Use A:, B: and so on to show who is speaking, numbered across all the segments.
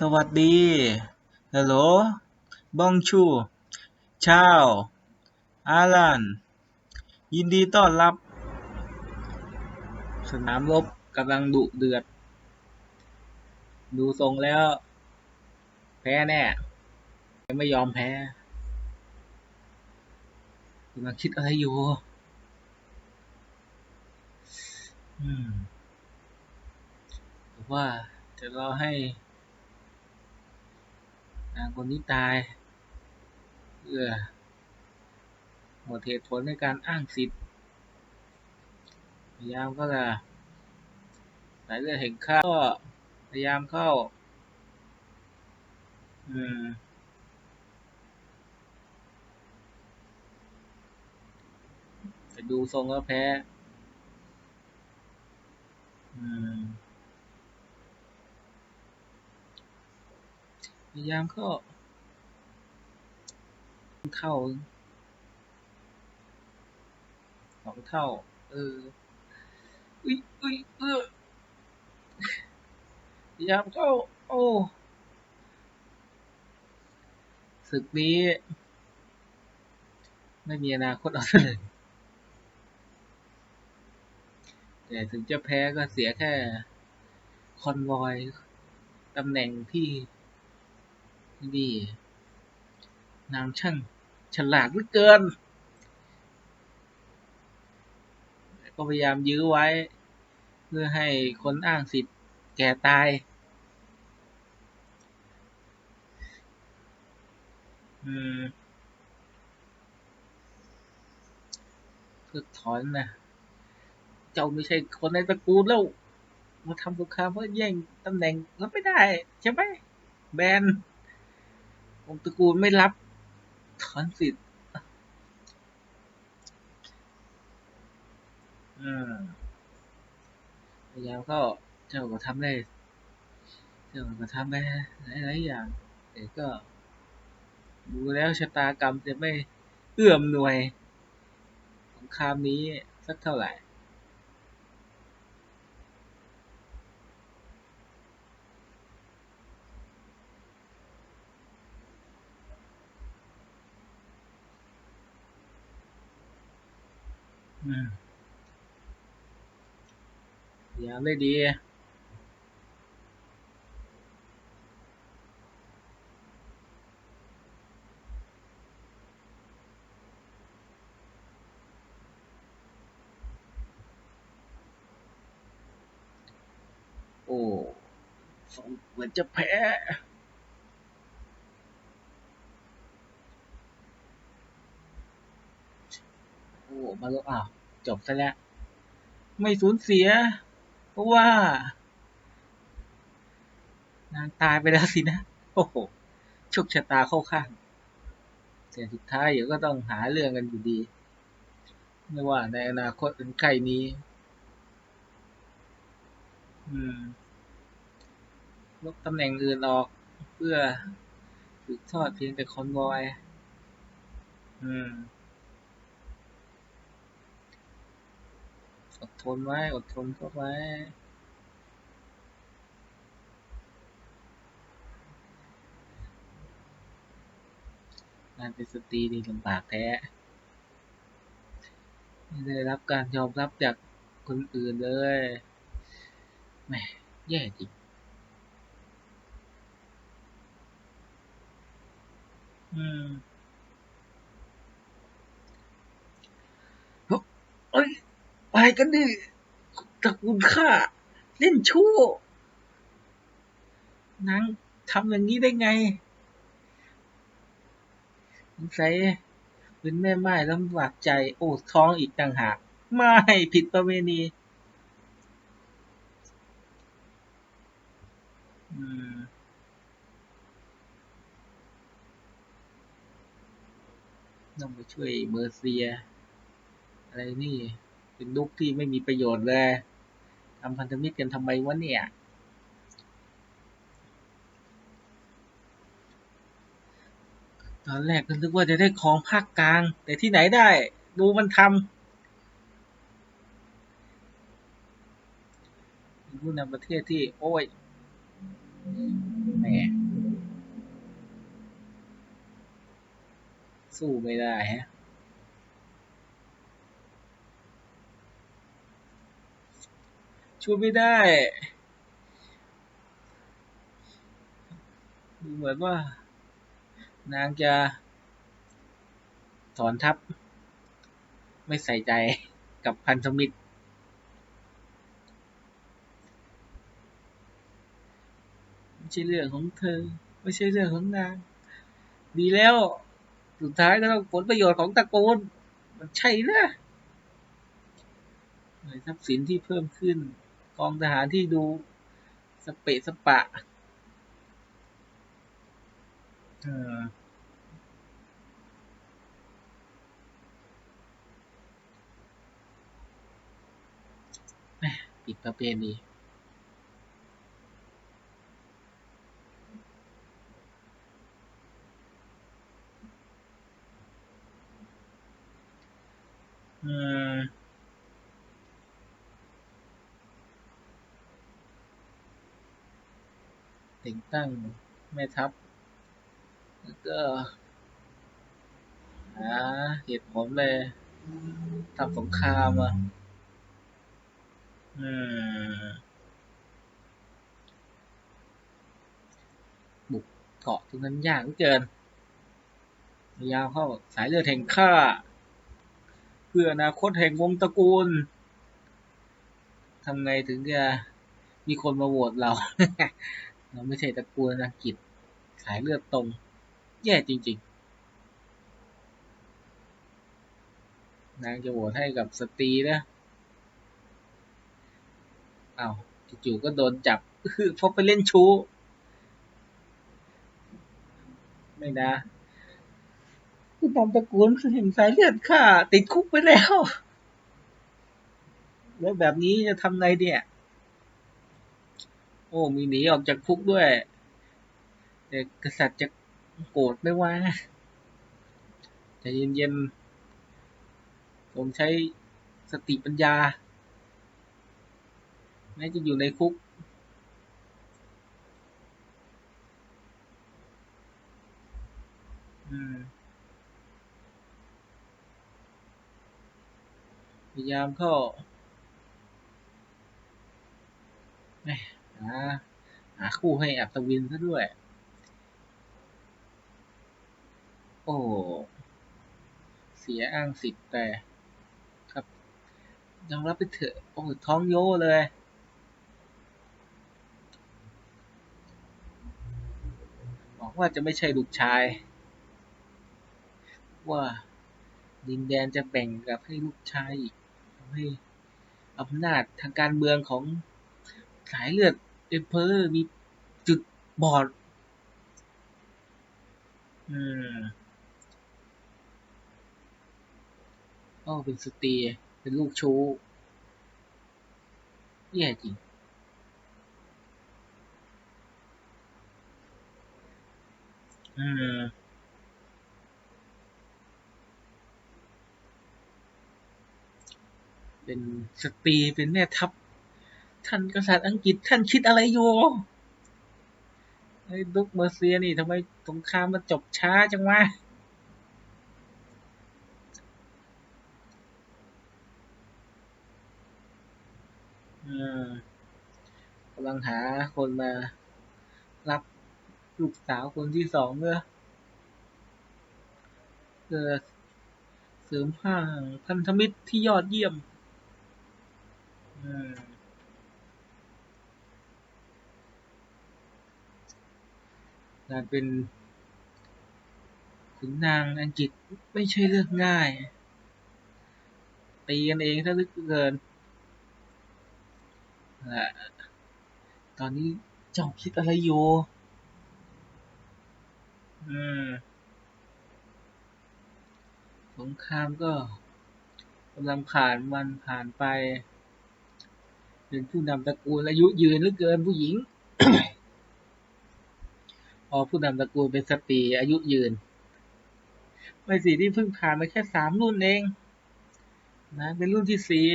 A: สวัสดีฮัลโหลบองชูชาวอาลันยินดีต้อนรับ สนามรบกำลังดุเดือด ดูทรงแล้ว แพ้แน่ยังไม่ยอมแพ้กำลังคิดอะไรอยู่อืมถือว่าจะรอให้ คนนี้ตายเพื่อหมดเหตุผลในการอ้างสิทธิ์พยายามก็จะสายเลือดแห่งข้าก็พยายามเข้าอืมแต่ดูทรงแล้วแพ้ อืม พยายามเข้าเท่าสองเท่า เออ อุ้ยอุ้ยเออพยายามเข้า โอ้ศึกนี้ ไม่มีอนาคตเอาเลยแต่ถึงจะแพ้ก็เสียแค่ คอนวอยตำแหน่งที่ ดีนางช่างฉลาดเหลือเกิน ก็พยายามยื้อไว้ เพื่อให้คนอ้างสิทธิ์แก่ตาย อืมเพิกถอนนะ เจ้าไม่ใช่คนในตระกูลแล้ว มาทำสงครามเพื่อแย่งตำแหน่งรับไม่ได้ ใช่ไหม แบน องตระกูลไม่รับถอนสิทธิ์อืมพยายามก็เจ้าก็ทำได้ เจ้าก็ทำได้หลายๆอย่างแต่ก็ดูแล้วชะตากรรมจะไม่เอื้อมหน่วยสงครามนี้สักเท่าไหร่ อยายามได้ดี โอ้สงเหมือนจะแพ้ โอ้มาล้วอ้าวจบซะแล้ว ไม่สูญเสีย เพราะว่า นางตายไปแล้วสินะ โอ้โหโชคชะตาเข้าข้างแต่สุดท้ายเดี๋ยวก็ต้องหาเรื่องกันอยู่ดี ไม่ว่าในอนาคตเป็นใครนี้ อืมลบตำแหน่งอื่นออกเพื่อสืบทอดเพียงแต่คอนวอย อืม อด ทนไว้ อดทนเข้าไว้งานเป็นสตรีนี่ลำบากแท้ไม่ได้รับการยอมรับจากคนอื่นเลยแหมแย่จริงอืมเอ้ย ไปกันดิตระกูลข้าเล่นชั่วนางทำอย่างนี้ได้ไงสงสัยเป็นแม่ไม้ลำบากใจ โอ้ท้องอีกต่างหาก ไม่ผิดประเวณีต้องไปช่วยเมอร์เซีย อะไรนี่ เป็นลูกที่ไม่มีประโยชน์เลยทำพันธมิตรกันทำไมวะเนี่ยตอนแรกก็นึกว่าจะได้ของภาคกลาง แต่ที่ไหนได้ ดูมันทำผู้นำประเทศที่ โอ้ยแหมสู้ไม่ได้ฮะ ช่วยไม่ได้ ดูเหมือนว่า นางจะถอนทัพไม่ใส่ใจกับพันธมิตร ไม่ใช่เรื่องของเธอ ไม่ใช่เรื่องของนาง ดีแล้ว สุดท้ายก็ต้องผลประโยชน์ของตระกูล มันใช่นะทรัพย์สินที่เพิ่มขึ้น กองทหารที่ดูสเปะสปะเออแหม่ปิดประเพณีอืม แต่งตั้งแม่ทัพ แล้วก็หาเหตุผลเลยทำสงครามอะบุกเกาะตรงนั้นยากเหลือเกินพยายามเข้าสายเลือดแห่งข้า เพื่ออนาคตแห่งวงตระกูลทำไงถึงจะมีคนมาโหวตเรา เราไม่ใช่ตระกูลอังกฤษสายเลือดตรง แย่จริง ๆ นางจะโหวตให้กับสตรีนะอา้าวจู่ๆก็โดนจับเพราะไปเล่นชู้ ไม่นะผู้นำตระกูลแห่งสายเลือดข้าติดคุกไปแล้ว แล้วแบบนี้จะทำไงเนี่ย อ้มีหนีออกจากคุกด้วยแต่กษัตริย์จะโกรธไม่ว่าใจะเย็นๆ ผมใช้สติปัญญา แม้จะอยู่ในคุก พยายามเข้า หาหาคู่ให้อัศวินซะด้วย โอ้เสียอ้างสิทธิ์แต่ครับยอมรับไปเถอะโอ้ท้องโยเลยบอกว่าจะไม่ใช่ลูกชาย ว่าดินแดนจะแบ่งกับให้ลูกชายอีกทำให้อำนาจทางการเมืองของสายเลือด เอเพอร์มีจุดบอด อืมอ้อเป็นสตรีเป็นลูกชู้แย่จริงอืมเป็นสตรีเป็นแม่ทัพ ท่านกษัตริย์อังกฤษท่านคิดอะไรอยู่ไอ้ดุกเมอร์เซียนี่ทำไมสงครามมันจบช้าจังวะอืมกำลังหาคนมารับลูกสาวคนที่สองเพื่อเพื่อเสริมสร้างพันธมิตรที่ยอดเยี่ยม อืม การเป็นขุนนางอังกฤษไม่ใช่เรื่องง่าย ตีกันเองถ้าลึกเกินอะตอนนี้เจ้าคิดอะไรอยู่อืมสงครามก็กำลังผ่านวันผ่านไป เป็นผู้นำตระกูลอายุยืนเหลือเกินผู้หญิง ผู้นำตระกูลเป็นสตรีอายุยืนไม่สิที่เพิ่งผ่านมาแค่สามรุ่นเอง นะเป็นรุ่นที่สี่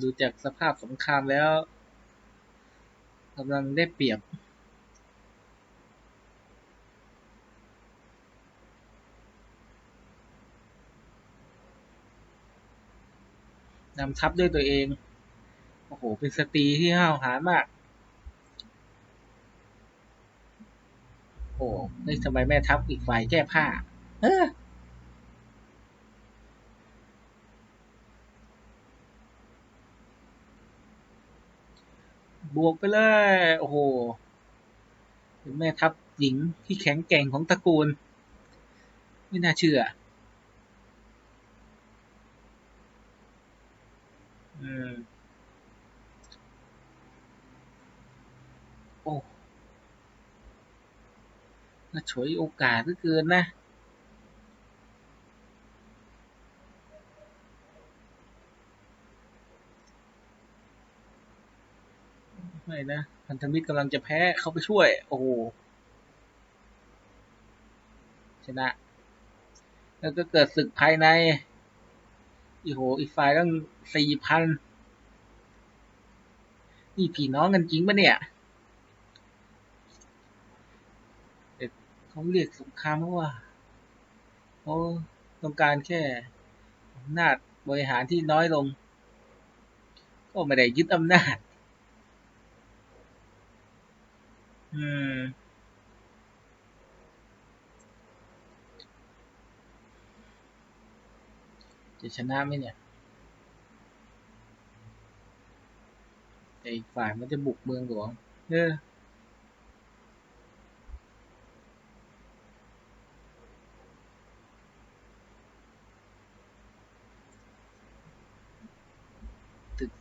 A: ดูจากสภาพสงครามแล้วกำลังได้เปรียบ นำทัพด้วยตัวเอง อ้โห เป็นสตรีที่ห้าวหาญมาก โอ้เฮ้ยทำไมแม่ทัพอีกฝ่ายแก้ผ้า เออบวกไปเลย โอ้โหเป็นแม่ทัพหญิงที่แข็งแกร่งของตระกูล ไม่น่าเชื่อม โอ้ น่าฉวยโอกาสเหลือเกินนะ ไม่นะ พันธมิตรกำลังจะแพ้เขาไปช่วย โอ้โห ชนะ แล้วก็เกิดศึกภายใน อีโห อีกฝ่ายตั้งสี่พัน นี่พี่น้องกันจริงปะเนี่ยแต่ เขาเรียกสงครามเพราะว่าเขาต้องการแค่อำนาจบริหารที่น้อยลง ก็ไม่ได้ยึดอำนาจ อืมจะชนะไหมเนี่ยแต่อีกฝ่ายมันจะบุกเมืองหลวง เออ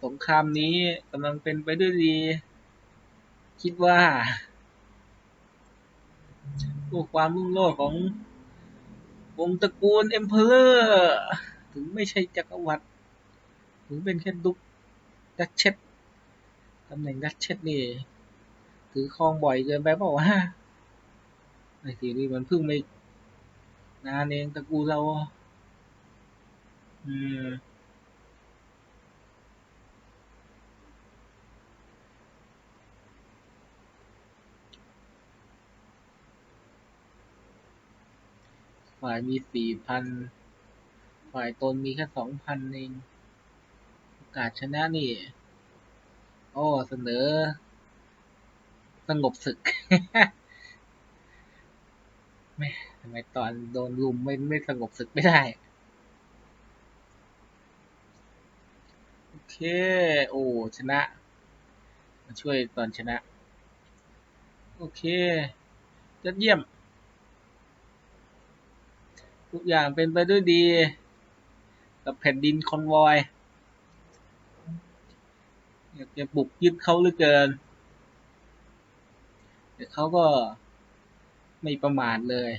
A: สงครามนี้กำลังเป็นไปด้วยดี คิดว่าพวกความรุ่งโรจน์ของวงศ์ตระกูลเอ็มเพลอร์ถึงไม่ใช่จักรวรรดิถึงเป็นแค่ดุกดัชเชสตำแหน่งดัชเชสนี่ถือครองบ่อยเกินไปเปล่าวะไอ้ทีนี้มันเพิ่งไม่นานเองตระกูลเรา อืม ฝ่ายมีสี่พัน ฝ่ายตนมีแค่สองพันเองโอกาสชนะนี่ โอ้เสนอ สงบศึกไม่ทำไมตอนโดนลุมไม่ไม่สงบศึกไม่ได้ โอเค โอ้ชนะ มาช่วยตอนชนะ โอเคยอดเยี่ยม ทุกอย่างเป็นไปด้วยดี กับแผ่นดินคอนวอยอยากจะบุกยึดเขาเหลือเกิน แต่เขาก็ไม่ประมาทเลย